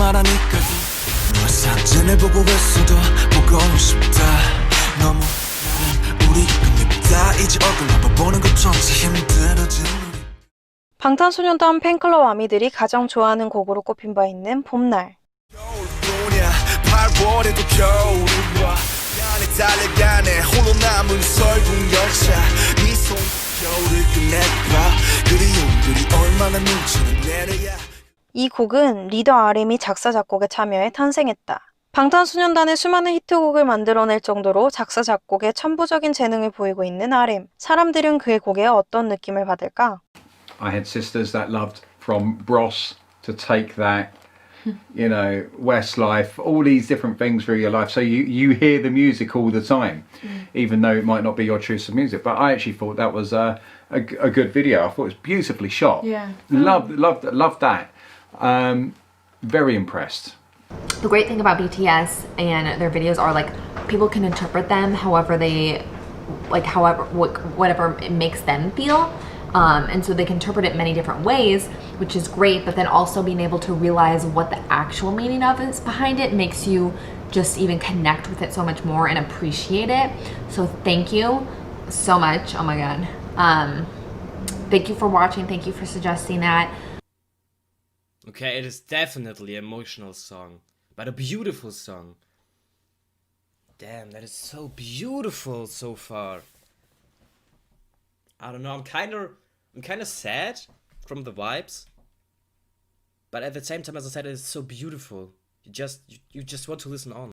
말하니까 너 사진을 보고 있어도 보고 싶다. 너무 우리 끝냈다. 이제 얼굴 한번 보는 것조차 힘들어진 방탄소년단 팬클럽 아미들이 가장 좋아하는 곡으로 꼽힌 바 있는 봄날. 겨울뿐이야 8월에도 겨울이 와 안에 달려가네 홀로 남은 설국 열차 이손 겨울을 끝내봐 그리움들이 얼마나 눈치를 내려야 이 곡은 리더 RM이 작사 작곡에 참여해 탄생했다. 방탄소년단의 수많은 히트곡을 만들어낼 정도로 작사 작곡에 천부적인 재능을 보이고 있는 RM. 사람들은 그의 곡에 어떤 느낌을 받을까? I had sisters that loved from Bros to take that, you know, Westlife, all these different things through your life. So you, you hear the music all the time, even though it might not be your choice of music. But I actually thought that was a, a, a good video. I thought it was beautifully shot. Yeah. Loved, loved, loved that. Um, very impressed. The great thing about BTS and their videos are like people can interpret them however they like however what, whatever it makes them feel. Um, and so they can interpret it many different ways, which is great. But then also being able to realize what the actual meaning of is behind it makes you just even connect with it so much more and appreciate it. So thank you so much. Oh my god. Um, thank you for watching. Thank you for suggesting that. Okay, it is definitely an emotional song, but a beautiful song. Damn, that is so beautiful so far. I don't know. I'm kind of, I'm kind of sad from the vibes, but at the same time, as I said, it's so beautiful. You just, you, you just want to listen on.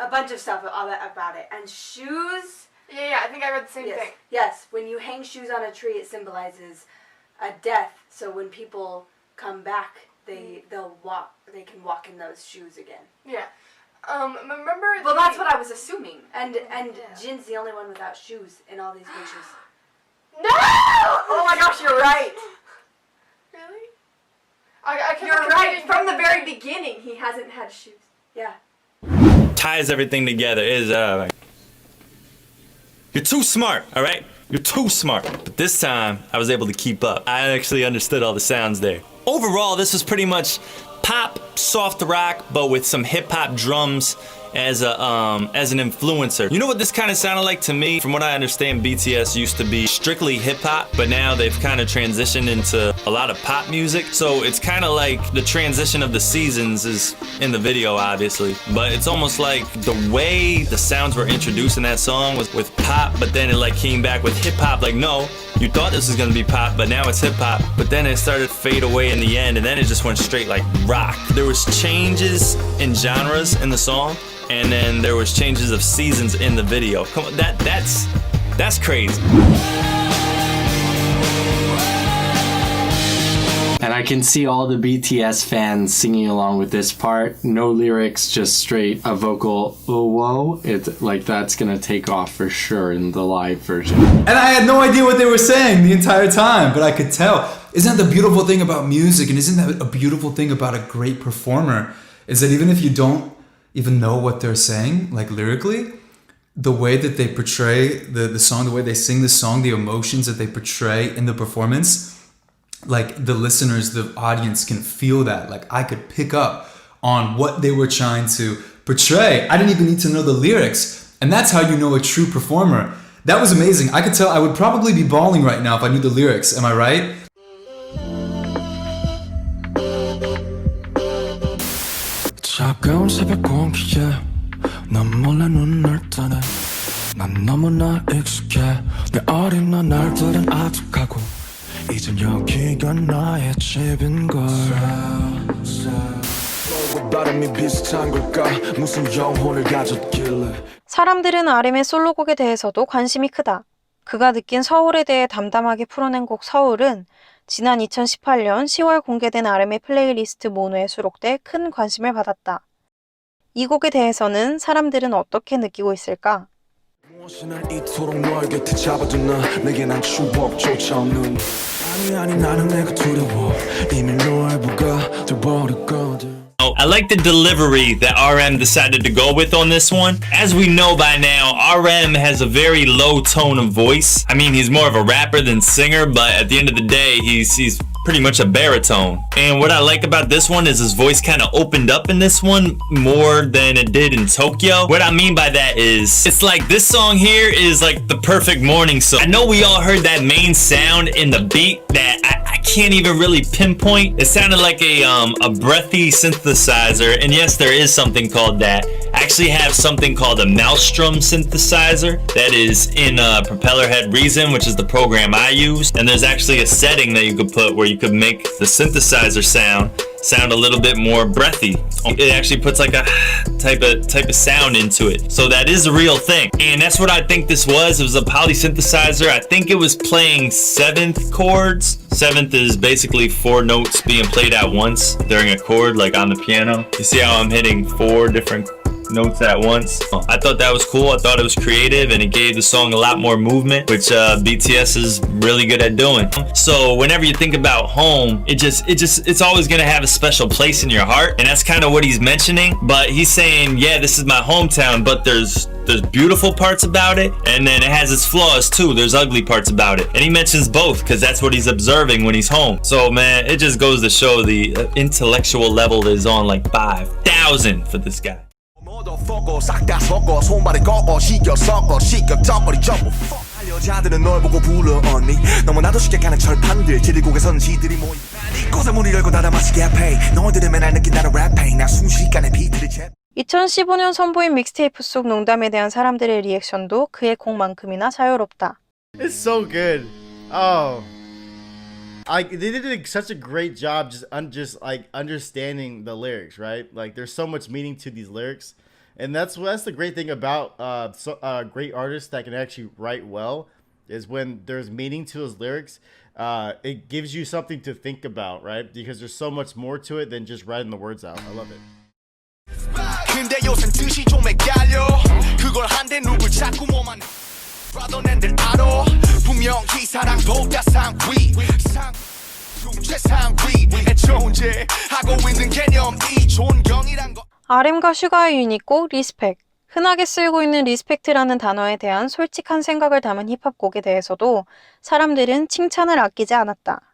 a bunch of stuff about about it, and shoes. Yeah, yeah. I think I read the same Yes, thing. yes. When you hang shoes on a tree, it symbolizes a death. So when people come back, they they'll walk. They can walk in those shoes again. Yeah. Um, remember? Well, that's what I was assuming. And and Yeah. Jin's the only one without shoes in all these pictures. No! oh my gosh, you're right. Really? I, I You're right. From the very beginning, he hasn't had shoes. Yeah. Ties everything together is uh you're too smart all right? You're too smart. But this time i was able to keep up. I actually understood all the sounds there. Overall this was pretty much pop soft rock but with some hip-hop drums as a um as an influencer. You know what this kind of sounded like to me? From what i understand bts used to be strictly hip-hop but now they've kind of transitioned into a lot of pop music. So it's kind of like the transition of the seasons is in the video obviously. But it's almost like the way the sounds were introduced in that song was with pop but then it like came back with hip-hop. Like no you thought this was gonna be pop but now it's hip-hop but then it started to fade away in the end and then it just went straight like rock. There was changes in genres in the song and then there was changes of seasons in the video. Come on that that's that's crazy And I can see all the BTS fans singing along with this part. No lyrics, just straight a vocal oh whoa. It like that's gonna take off for sure in the live version. And I had no idea what they were saying the entire time, but I could tell. Isn't that the beautiful thing about music? And isn't that a beautiful thing about a great performer? Is that even if you don't even know what they're saying, like lyrically, the way that they portray the, the song, the way they sing the song, the emotions that they portray in the performance, like the listeners, the audience can feel that. Like I could pick up on what they were trying to portray. I didn't even need to know the lyrics. And that's how you know a true performer. That was amazing. I could tell I would probably be bawling right now if I knew the lyrics. Am I right? 차가운 새벽 공기에 넌 몰래 눈을 뜨네 난 너무나 익숙해 내 어린 너 날들은 아득하고 이젠 여기가 나의 집인걸 발음이 비슷한 걸까 무슨 영혼을 가졌길래 사람들은 RM의 솔로곡에 대해서도 관심이 크다. 그가 느낀 서울에 대해 담담하게 풀어낸 곡 서울은 지난 2018년 10월 공개된 RM의 플레이리스트 모노에 수록돼 큰 관심을 받았다. 이 곡에 대해서는 사람들은 어떻게 느끼고 있을까? 무엇이 날 이토록 너의 곁에 잡아두나 내게 난 추억조차 없는 아니 아니 나는 내가 두려워 이미 너의 부가 돼버렸거든 Oh, I like the delivery that RM decided to go with on this one. As we know by now, RM has a very low tone of voice. I mean, he's more of a rapper than singer, but at the end of the day, he's he's pretty much a baritone. And what I like about this one is his voice kind of opened up in this one more than it did in Tokyo. What I mean by that is, it's like this song here is like the perfect morning song. I know we all heard that main sound in the beat that I, can't even really pinpoint. It sounded like a um a breathy synthesizer, and yes, there is something called that. I actually have something called a Maelstrom synthesizer that is in uh, Propellerhead Reason, which is the program I use. And there's actually a setting that you could put where you could make the synthesizer sound sound a little bit more breathy. It actually puts like a type of type of sound into it. So that is a real thing. And that's what I think this was. It was a poly synthesizer. I think it was playing seventh chords. Seventh is basically four notes being played at once during a chord, like on the piano. You see how I'm hitting four different notes at once. I thought that was cool. I thought it was creative and it gave the song a lot more movement, which uh, BTS is really good at doing. So whenever you think about home, it just it just it's always gonna have a special place in your heart, and that's kind of what he's mentioning. But he's saying, yeah, this is my hometown, but there's there's beautiful parts about it, and then it has its flaws too. There's ugly parts about it, and he mentions both because that's what he's observing when he's home. So man, it just goes to show the uh, intellectual level is on like five thousand for this guy. Motherfucker 싹다 섞어 손발에 꺾어 시켜 섞어 시켜 쩍거리 전부 fuck 여자들은 널 보고 불러 언니 너무나도 쉽게 가는 철판들 지리고개 선지들이 모인 이곳에 문을 열고 닫아 마시게 pay 너희들은 맨날 느낀다는 랩 pain 나 순식간에 비트를 재 2015년 선보인 믹스테이프 속 농담에 대한 사람들의 리액션도 그의 곡만큼이나 자유롭다. It's so good. Oh. I they did such a great job just un, just like understanding the lyrics, right? Like there's so much meaning to these lyrics. And that's that's the great thing about uh so, uh great artists that can actually write well is when there's meaning to those lyrics. Uh, it gives you something to think about, right? Because there's so much more to it than just writing the words out. I love it. RM과 슈가의 유닛곡 리스펙. 흔하게 쓰이고 있는 리스펙트라는 단어에 대한 솔직한 생각을 담은 힙합곡에 대해서도 사람들은 칭찬을 아끼지 않았다.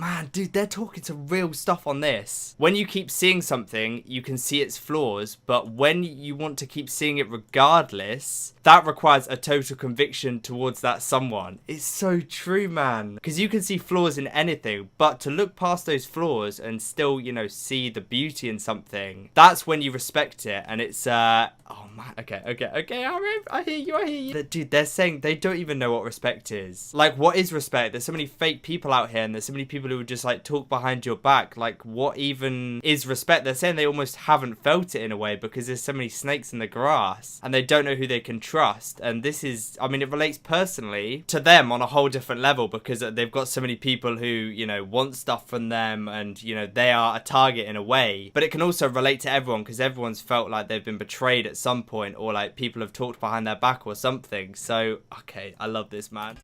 Man, dude, they're talking to real stuff on this. When you keep seeing something, you can see its flaws, but when you want to keep seeing it regardless, that requires a total conviction towards that someone. It's so true, man. Because you can see flaws in anything, but to look past those flaws and still, you know, see the beauty in something, that's when you respect it. And it's, uh, oh man, okay, okay, okay, I, re- I hear you, I hear you. Dude, they're saying they don't even know what respect is. Like, what is respect? There's so many fake people out here, and there's so many people who would just like talk behind your back. Like, what even is respect? They're saying they almost haven't felt it in a way because there's so many snakes in the grass and they don't know who they can trust. And this is, I mean, it relates personally to them on a whole different level because uh, they've got so many people who, you know, want stuff from them and, you know, they are a target in a way. But it can also relate to everyone because everyone's felt like they've been betrayed at some point or like people have talked behind their back or something. So, okay, I love this, man.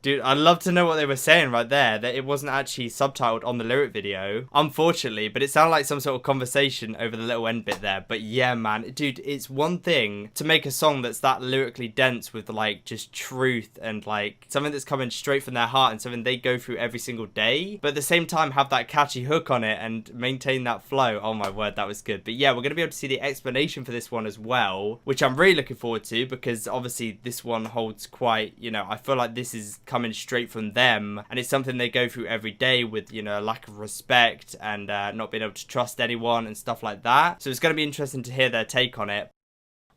Dude, I'd love to know what they were saying right there. That it wasn't actually subtitled on the lyric video, unfortunately, but it sounded like some sort of conversation over the little end bit there. But yeah, man, dude, it's one thing to make a song that's that lyrically dense with like just truth and like something that's coming straight from their heart and something they go through every single day, but at the same time have that catchy hook on it and maintain that flow. Oh my word, that was good. But yeah, we're gonna be able to see the explanation for this one as well, which I'm really looking forward to because obviously this one holds quite, you know, I feel like this is coming straight from them and it's something they go through every day with you know a lack of respect and uh, not being able to trust anyone and stuff like that so it's going to be interesting to hear their take on it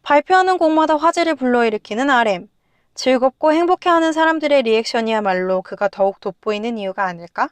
발표하는 곡마다 화제를 불러일으키는 RM. 즐겁고 행복해하는 사람들의 리액션이야말로 그가 더욱 돋보이는 이유가 아닐까?